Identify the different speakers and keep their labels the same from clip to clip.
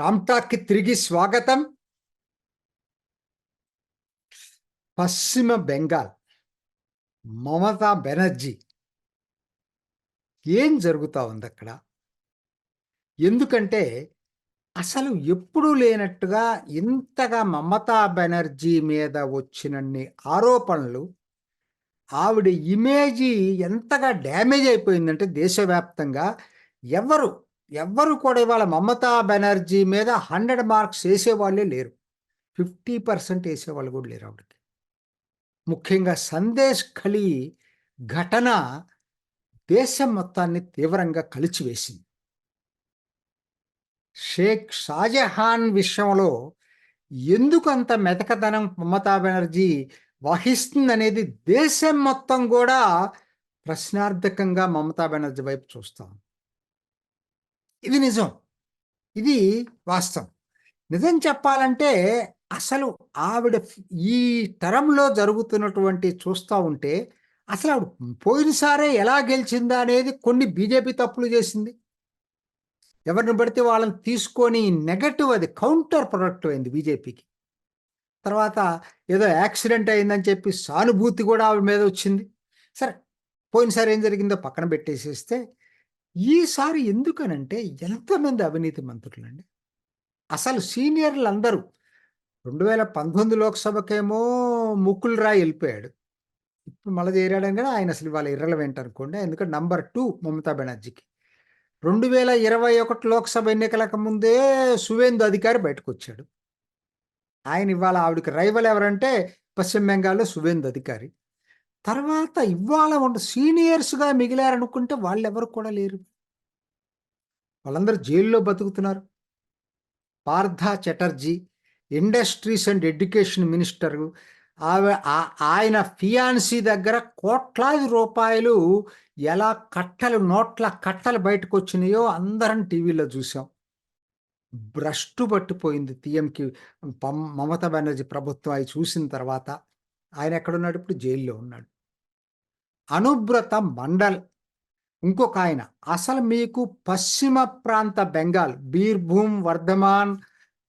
Speaker 1: రామ్టాక్కి తిరిగి స్వాగతం. పశ్చిమ బెంగాల్ మమతా బెనర్జీ. ఏం జరుగుతూ ఉంది అక్కడ ఎందుకంటే అసలు ఎప్పుడూ లేనట్టుగా ఇంతగా మమతా బెనర్జీ మీద వచ్చినన్ని ఆరోపణలు ఆవిడ ఇమేజీ ఎంతగా డ్యామేజ్ అయిపోయిందంటే దేశవ్యాప్తంగా ఎవరు ఎవ్వరు కూడా ఇవాళ మమతా బెనర్జీ మీద హండ్రెడ్ మార్క్స్ వేసేవాళ్ళే లేరు. ఫిఫ్టీ పర్సెంట్ వేసేవాళ్ళు కూడా లేరు ఆవిడకి. ముఖ్యంగా సందేశ్ ఖలీ ఘటన దేశం మొత్తాన్ని తీవ్రంగా కలిచివేసింది. షేక్ షాజహాన్ విషయంలో ఎందుకు అంత మెతకదనం మమతా బెనర్జీ వహిస్తుందనేది దేశం మొత్తం కూడా ప్రశ్నార్థకంగా మమతా బెనర్జీ వైపు చూస్తాం. ఇది నిజం. ఇది వాస్తవం. నిజం చెప్పాలంటే అసలు ఆవిడ ఈ తరంలో జరుగుతున్నటువంటి చూస్తూ ఉంటే అసలు ఆవిడ పోయినసారే ఎలా గెలిచిందా అనేది కొన్ని బీజేపీ తప్పులు చేసింది. ఎవరిని పడితే వాళ్ళని తీసుకొని నెగటివ్ అది కౌంటర్ ప్రొడక్ట్ అయింది బీజేపీకి. తర్వాత ఏదో యాక్సిడెంట్ అయిందని చెప్పి సానుభూతి కూడా ఆవిడ మీద వచ్చింది. సరే పోయినసారి ఏం జరిగిందో పక్కన పెట్టేసేస్తే ఈసారి ఎందుకనంటే ఎంతమంది అవినీతి మంత్రులండి? అసలు సీనియర్లు అందరూ రెండు వేల పంతొమ్మిది లోక్సభకేమో ముకుల్ రాయ్ వెళ్ళిపోయాడు. ఇప్పుడు మళ్ళీ చేరాడని కూడా ఆయన అసలు ఇవాళ ఇర్రలవెంట్ అనుకోండి. ఎందుకంటే నంబర్ టూ మమతా బెనర్జీకి. రెండు వేల ఇరవై ఒకటి లోక్సభ ఎన్నికలకు ముందే సువేందు అధికారి బయటకు వచ్చాడు ఆయన ఇవాళ ఆవిడకి రైవల్ ఎవరంటే పశ్చిమ బెంగాల్లో సువేందు అధికారి. తర్వాత ఇవాళ ఉండ సీనియర్స్గా మిగిలారనుకుంటే వాళ్ళు ఎవరు కూడా లేరు. వాళ్ళందరూ జైల్లో బతుకుతున్నారు. Partha Chatterjee industries and education minister ఆమె ఆయన ఫియాన్సీ దగ్గర కోట్లాది రూపాయలు ఎలా కట్టలు నోట్ల కట్టలు బయటకు వచ్చినాయో అందరం టీవీలో చూసాం భ్రష్టు పట్టిపోయింది టీఎంకి మమతా బెనర్జీ ప్రభుత్వం అవి చూసిన తర్వాత. ఆయన ఎక్కడున్నాడు? ఇప్పుడు జైల్లో ఉన్నాడు. అనుబ్రత మండల్. ఇంకొక ఆయన. అసలు మీకు పశ్చిమ ప్రాంత బెంగాల్ బీర్భూమ్ వర్ధమాన్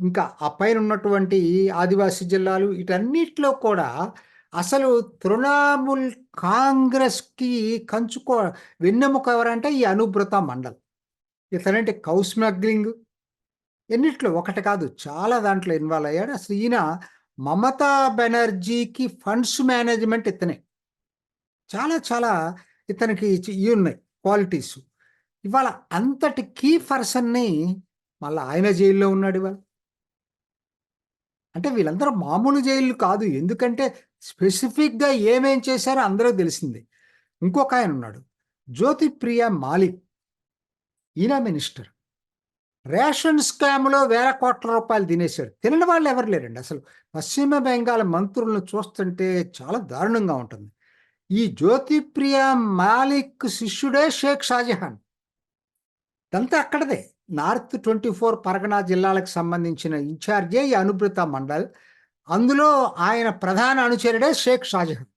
Speaker 1: ఇంకా ఆ పైన ఉన్నటువంటి ఆదివాసీ జిల్లాలు వీటన్నిటిలో కూడా అసలు తృణమూల్ కాంగ్రెస్కి కంచుకో వెన్నెముక ఎవరంటే ఈ అనుబ్రత మండల్. ఇతనంటే? Cow smuggling. ఎన్నిట్లో? ఒకటి కాదు. చాలా దాంట్లో ఇన్వాల్వ్ అయ్యాడు. అసలు ఈయన మమతా బెనర్జీకి ఫండ్స్ మేనేజ్మెంట్ ఇతనే. చాలా చాలా ఇతనికి ఇవి ఉన్నాయి క్వాలిటీస్. ఇవాళ అంతటి కీ పర్సన్ని మళ్ళీ ఆయన జైల్లో ఉన్నాడు ఇవాళ. అంటే వీళ్ళందరూ మామూలు జైలు కాదు. ఎందుకంటే స్పెసిఫిక్గా ఏమేం చేశారో అందరూ తెలిసింది. ఇంకొక ఆయన ఉన్నాడు. జ్యోతిప్రియ మాలిక్. ఈయన మినిస్టర్. రేషన్ స్కామ్లో వేల కోట్ల రూపాయలు తినేశాడు తినని వాళ్ళు ఎవరు లేరండి? అసలు పశ్చిమ బెంగాల్ మంత్రులను చూస్తుంటే చాలా దారుణంగా ఉంటుంది. ఈ జ్యోతిప్రియ మాలిక్ శిష్యుడే షేక్ షాజహాన్. ఇదంతా అక్కడదే. నార్త్ ట్వంటీ ఫోర్ పరగనా జిల్లాలకు సంబంధించిన ఇన్ఛార్జే ఈ అనుభృత మండల్. అందులో ఆయన ప్రధాన అనుచరుడే షేక్ షాజహాన్.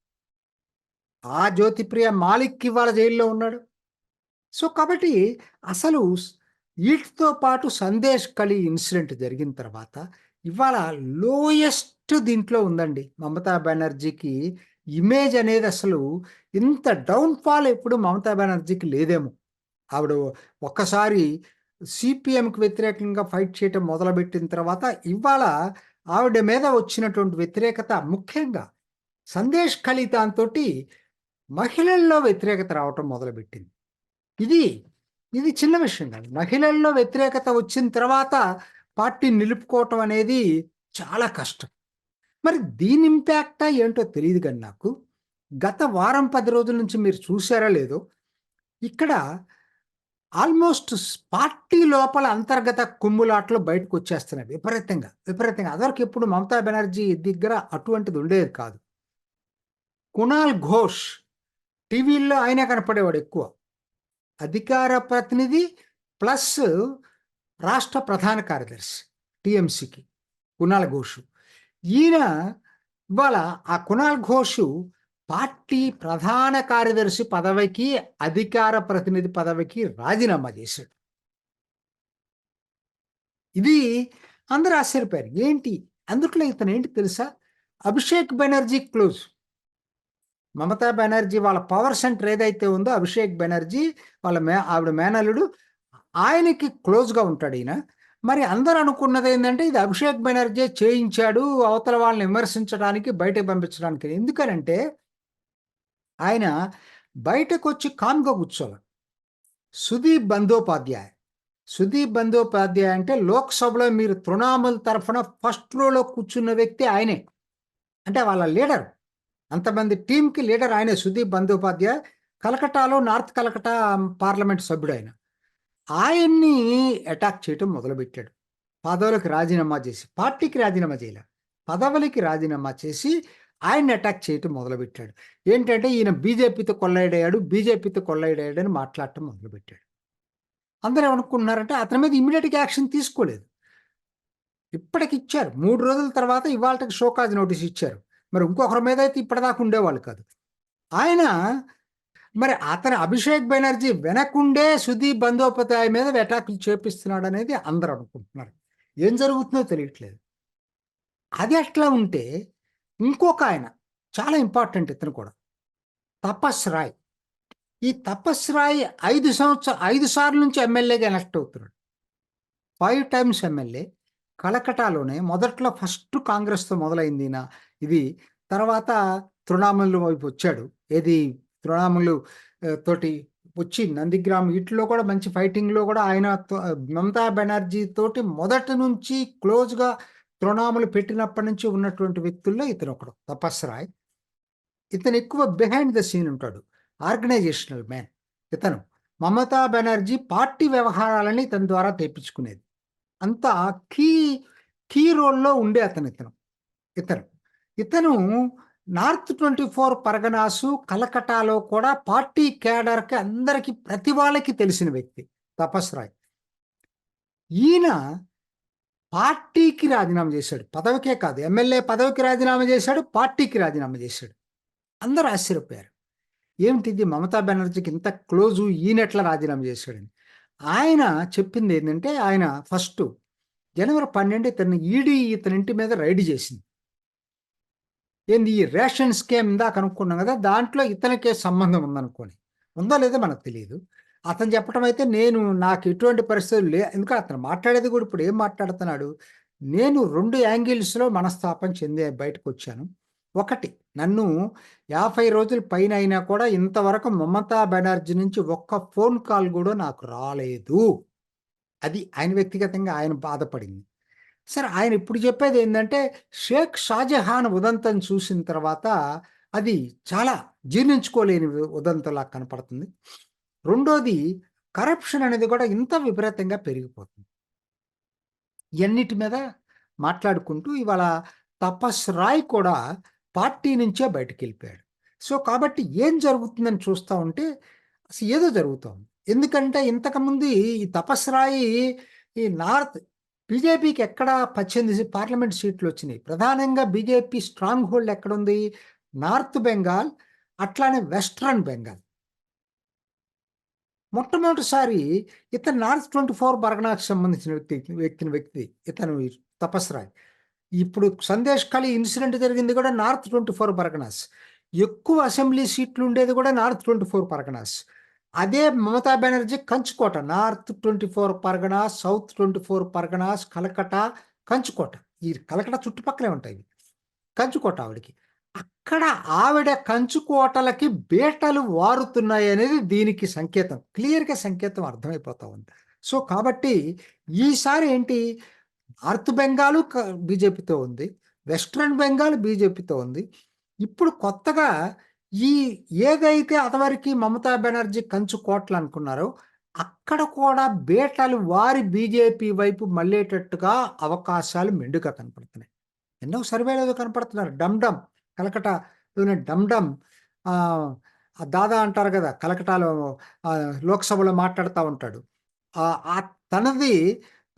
Speaker 1: ఆ జ్యోతిప్రియ మాలిక్ ఇవాళ జైల్లో ఉన్నాడు. సో కాబట్టి అసలు వీటితో పాటు సందేశ్ కలి ఇన్సిడెంట్ జరిగిన తర్వాత ఇవాళ లోయెస్ట్ దీంట్లో ఉందండి. మమతా బెనర్జీకి ఇమేజ్ అనేది అసలు ఇంత డౌన్ఫాల్ ఎప్పుడు మమతా బెనర్జీకి లేదేమో. ఆవిడ ఒక్కసారి సిపిఎంకి వ్యతిరేకంగా ఫైట్ చేయటం మొదలుపెట్టిన తర్వాత ఇవాళ ఆవిడ మీద వచ్చినటువంటి వ్యతిరేకత ముఖ్యంగా సందేశ్ ఖలీతాంతో మహిళల్లో వ్యతిరేకత రావటం మొదలుపెట్టింది. ఇది ఇది చిన్న విషయం కాదు. మహిళల్లో వ్యతిరేకత వచ్చిన తర్వాత పార్టీ నిలుపుకోవటం అనేది చాలా కష్టం. మరి దీని ఇంపాక్టా ఏంటో తెలియదు కానీ నాకు. గత వారం పది రోజుల నుంచి మీరు చూసారా లేదో ఇక్కడ ఆల్మోస్ట్ పార్టీ లోపల అంతర్గత కుమ్ములాట్లు బయటకు వచ్చేస్తున్నాయి. విపరీతంగా విపరీతంగా. అదివరకు ఎప్పుడు మమతా బెనర్జీ దగ్గర అటువంటిది ఉండేది కాదు. కుణాల్ ఘోష్ టీవీల్లో ఆయనే కనపడేవాడు ఎక్కువ. అధికార ప్రతినిధి ప్లస్ రాష్ట్ర ప్రధాన కార్యదర్శి టిఎంసికి కుణాల్ ఘోషు. ఈయన ఇవాళ ఆ కుణాల్ ఘోషు పార్టీ ప్రధాన కార్యదర్శి పదవికి అధికార ప్రతినిధి పదవికి రాజీనామా చేశాడు. ఇది అందరూ ఆశ్చర్యపోయారు. ఏంటి? అందుట్లో ఇతను ఏంటి తెలుసా? అభిషేక్ బెనర్జీ క్లోజ్. మమతా బెనర్జీ వాళ్ళ పవర్ సెంటర్ ఏదైతే ఉందో అభిషేక్ బెనర్జీ వాళ్ళ మే ఆవిడ మేనల్లుడు ఆయనకి క్లోజ్గా ఉంటాడు ఈయన. మరి అందరూ అనుకున్నది ఏంటంటే ఇది అభిషేక్ బెనర్జీ చేయించాడు అవతల వాళ్ళని విమర్శించడానికి బయటకు పంపించడానికి. ఎందుకనంటే ఆయన బయటకు వచ్చి కామ్గా కూర్చోవాలి. సుదీప్ బందోపాధ్యాయ. సుదీప్ బందోపాధ్యాయ అంటే లోక్సభలో మీరు తృణాముల్ తరఫున ఫస్ట్ రోలో కూర్చున్న వ్యక్తి ఆయనే. అంటే వాళ్ళ లీడర్. అంతమంది టీంకి లీడర్ ఆయనే సుదీప్ బందోపాధ్యాయ కలకటాలో నార్త్ కలకటా పార్లమెంట్ సభ్యుడు ఆయన ఆయన్ని అటాక్ చేయటం మొదలుపెట్టాడు. పదవులకు రాజీనామా చేసి పార్టీకి రాజీనామా చేయలే. పదవులకి రాజీనామా చేసి ఆయన్ని అటాక్ చేయటం మొదలుపెట్టాడు. ఏంటంటే ఈయన బీజేపీతో కొల్లైడయ్యాడు బీజేపీతో కొల్లైడయ్యాడు అని మాట్లాడటం మొదలుపెట్టాడు. అందరూ ఏమనుకుంటున్నారంటే అతని మీద ఇమీడియట్గా యాక్షన్ తీసుకోలేదు. ఇప్పటికి ఇచ్చారు మూడు రోజుల తర్వాత ఇవాళకి షోకాజ్ నోటీస్ ఇచ్చారు. మరి ఇంకొకరి మీద అయితే ఇప్పటిదాకా ఉండేవాళ్ళు కాదు. ఆయన మరి అతని అభిషేక్ బెనర్జీ వెనకుండే సుదీప్ బందోపాధ్యాయ మీద అటాకులు చేపిస్తున్నాడు అనేది అందరూ అనుకుంటున్నారు. ఏం జరుగుతుందో తెలియట్లేదు. అది అట్లా ఉంటే ఇంకొక ఆయన చాలా ఇంపార్టెంట్ ఇతను కూడా తపస్ రాయ్. ఈ తపస్ రాయ్ ఐదు సంవత్సరం ఐదు సార్లు నుంచి ఎమ్మెల్యేగా ఎలక్ట్ అవుతున్నాడు. Five times MLA. కలకటాలోనే మొదట్లో ఫస్ట్ కాంగ్రెస్తో మొదలైంది ఇది తర్వాత తృణాములు వైపు వచ్చాడు. ఏది తృణాములు తోటి వచ్చి నందిగ్రామ్ వీటిలో కూడా మంచి ఫైటింగ్లో కూడా ఆయన మమతా బెనర్జీ తోటి మొదటి నుంచి క్లోజ్గా తృణాములు పెట్టినప్పటి నుంచి ఉన్నటువంటి వ్యక్తుల్లో ఇతను ఒకడు తపస్ రాయ్. ఇతను ఎక్కువ బిహైండ్ ద సీన్ ఉంటాడు ఆర్గనైజేషనల్ మ్యాన్ ఇతను మమతా బెనర్జీ పార్టీ వ్యవహారాలని ఇతని ద్వారా తెప్పించుకునేది. అంత కీ కీ రోల్లో ఉండే అతను ఇతను. ఇతను. ఇతను నార్త్ ట్వంటీ ఫోర్ పరగనాసు కలకటాలో కూడా పార్టీ కేడర్కి అందరికీ ప్రతి వాళ్ళకి తెలిసిన వ్యక్తి తపస్ రాయ్ ఈయన పార్టీకి రాజీనామా చేశాడు. పదవికే కాదు ఎమ్మెల్యే పదవికి రాజీనామా చేశాడు పార్టీకి రాజీనామా చేశాడు. అందరూ ఆశ్చర్యపోయారు. ఏమిటిది మమతా బెనర్జీకి ఇంత క్లోజు ఈయన ఎట్లా రాజీనామా చేశాడని. ఆయన చెప్పింది ఏంటంటే ఆయన ఫస్ట్ జనవరి పన్నెండు ఇతను ఈడీ ఇతని ఇంటి మీద రైడ్ చేసింది. ఏంది? ఈ రేషన్ స్కీమ్ ఇందాక అనుకున్నాం కదా దాంట్లో ఇతనికే సంబంధం ఉందనుకోని. ఉందో లేదో మనకు తెలియదు అతను చెప్పడం అయితే నేను నాకు ఎటువంటి పరిస్థితులు లే ఎందుకంటే అతను మాట్లాడేది కూడా ఇప్పుడు ఏం మాట్లాడుతున్నాడు? నేను రెండు యాంగిల్స్లో మనస్తాపం చెందే బయటకు వచ్చాను. ఒకటి. నన్ను యాభై రోజుల పైన అయినా కూడా ఇంతవరకు మమతా బెనర్జీ నుంచి ఒక్క ఫోన్ కాల్ కూడా నాకు రాలేదు. అది ఆయన వ్యక్తిగతంగా ఆయన బాధపడింది. సరే ఆయన ఇప్పుడు చెప్పేది ఏంటంటే షేక్ షాజహాన్ ఉదంతం చూసిన తర్వాత అది చాలా జీర్ణించుకోలేని ఉదంతంలా కనపడుతుంది. రెండోది కరప్షన్ అనేది కూడా ఇంత విపరీతంగా పెరిగిపోతుంది. ఎన్నిటి మీద మాట్లాడుకుంటూ ఇవాళ తపస్ రాయ్ కూడా పార్టీ నుంచే బయటకు వెళ్ళిపోయాడు సో కాబట్టి ఏం జరుగుతుందని చూస్తూ ఉంటే అసలు ఏదో జరుగుతుంది ఎందుకంటే ఇంతకుముందు ఈ తపస్రాయి ఈ నార్త్ బీజేపీకి ఎక్కడ పద్దెనిమిది పార్లమెంట్ సీట్లు వచ్చినాయి. ప్రధానంగా బీజేపీ స్ట్రాంగ్ హోల్డ్ ఎక్కడుంది? నార్త్ బెంగాల్ అట్లానే వెస్ట్రన్ బెంగాల్. మొట్టమొదటిసారి ఇతను నార్త్ ట్వంటీ ఫోర్ పరగనాకు సంబంధించిన వ్యక్తి వ్యక్తిని వ్యక్తి ఇతను తపస్రాయి. ఇప్పుడు సందేశ్ ఖాళీ ఇన్సిడెంట్ జరిగింది కూడా నార్త్ ట్వంటీ ఫోర్ పరగనాస్ ఎక్కువ అసెంబ్లీ సీట్లు ఉండేది కూడా నార్త్ ట్వంటీ ఫోర్ పరగనాస్ అదే మమతా బెనర్జీ కంచుకోట north twenty four Parganas south twenty four Parganas Kolkata కంచుకోట. ఈ కలకట చుట్టుపక్కలే ఉంటాయి. కంచుకోట ఆవిడకి. అక్కడ ఆవిడ కంచుకోటలకి బేటలు వారుతున్నాయి అనేది దీనికి సంకేతం. క్లియర్గా సంకేతం అర్థమైపోతా ఉంది. సో కాబట్టి ఈసారి ఏంటి? నార్త్ బెంగాల్ బీజేపీతో ఉంది వెస్ట్రన్ బెంగాల్ బీజేపీతో ఉంది. ఇప్పుడు కొత్తగా ఈ ఏదైతే అతవరికి మమతా బెనర్జీ కంచు కోట్లు అనుకున్నారో అక్కడ కూడా బేటలు వారి బీజేపీ వైపు మళ్ళేటట్టుగా అవకాశాలు మెండుగా కనపడుతున్నాయి. ఎన్నో సర్వేలు కనపడుతున్నారు. డమ్ డమ్ కలకటాలోని డమ్ డమ్ దాదా అంటారు కదా కలకటాలో లోక్సభలో మాట్లాడుతూ ఉంటాడు. ఆ తనది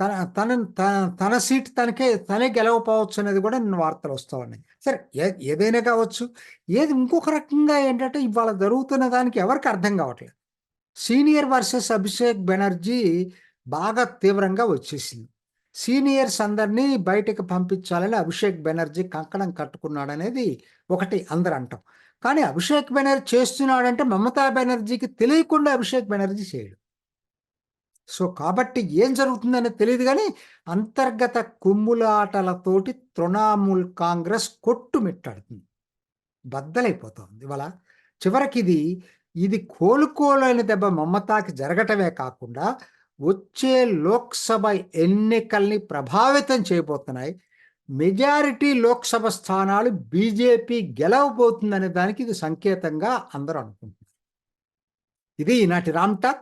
Speaker 1: తన తన తన- తన సీట్ తనకే తనే గెలవపోవచ్చు అనేది కూడా నిన్న వార్తలు వస్తూ ఉన్నాయి. సరే ఏ ఏదైనా కావచ్చు. ఏది ఇంకొక రకంగా ఏంటంటే ఇవాళ జరుగుతున్న దానికి ఎవరికి అర్థం కావట్లేదు. సీనియర్ వర్సెస్ అభిషేక్ బెనర్జీ బాగా తీవ్రంగా వచ్చేసింది. సీనియర్స్ అందరినీ బయటకు పంపించాలని అభిషేక్ బెనర్జీ కంకణం కట్టుకున్నాడనేది ఒకటి అందరు అంటాం. కానీ అభిషేక్ బెనర్జీ చేస్తున్నాడంటే మమతా బెనర్జీకి తెలియకుండా అభిషేక్ బెనర్జీ చేయడు. సో కాబట్టి ఏం జరుగుతుందనేది తెలియదు కానీ అంతర్గత కుమ్ములాటలతోటి తృణమూల్ కాంగ్రెస్ కొట్టుమిట్టాడుతుంది బద్దలైపోతుంది. ఇవాళ చివరికి ఇది ఇది కోలుకోలేని దెబ్బ మమతాకి జరగటమే కాకుండా వచ్చే లోక్సభ ఎన్నికల్ని ప్రభావితం చేయబోతున్నాయి. మెజారిటీ లోక్సభ స్థానాలు బీజేపీ గెలవబోతుందనే దానికి ఇది సంకేతంగా అందరూ అనుకుంటున్నారు. ఇది ఈనాటి రామ్టాక్